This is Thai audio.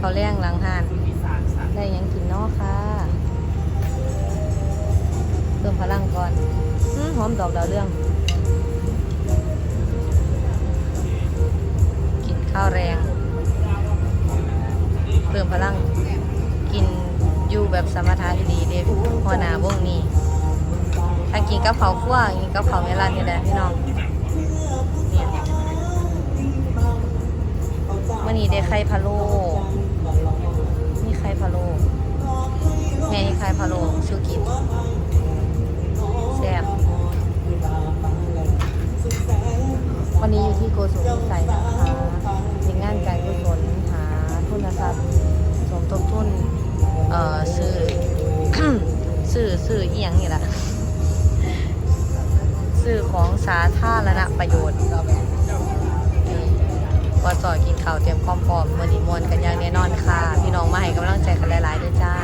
ข้าวแรงหลังหาน ได้หยังกินเนาะค่ะเติมพลังก่อนอื้อหอมดอกดาวเรื่อง กินข้าวแรง เติมพลัง กินอยู่แบบสมถะดีๆเด็กหัวหน้าวงนี้ถ้ากินกับเผาวคั่วกินกับเผาวเมลันนี่แหละพี่น้องเนี่ยวันนี้ได้ไข่พะโล้ พะโล้ชูกินแซ่บวันนี้อยู่ที่โกสุมพิสัยนะคะเป็นงานการกุศลหาทุนทรัพย์สมทบทุน เอ่อซื้อซื้อซื้อเอียงนี่แหละซื้อของสาธารณประโยชน์ว่าจอดกินข้าวเตรียมความพร้อมมือนีมวนกันอย่างแน่นอนค่ะ พี่น้องมาให้กำลังใจกันหลายๆด้วยจ้า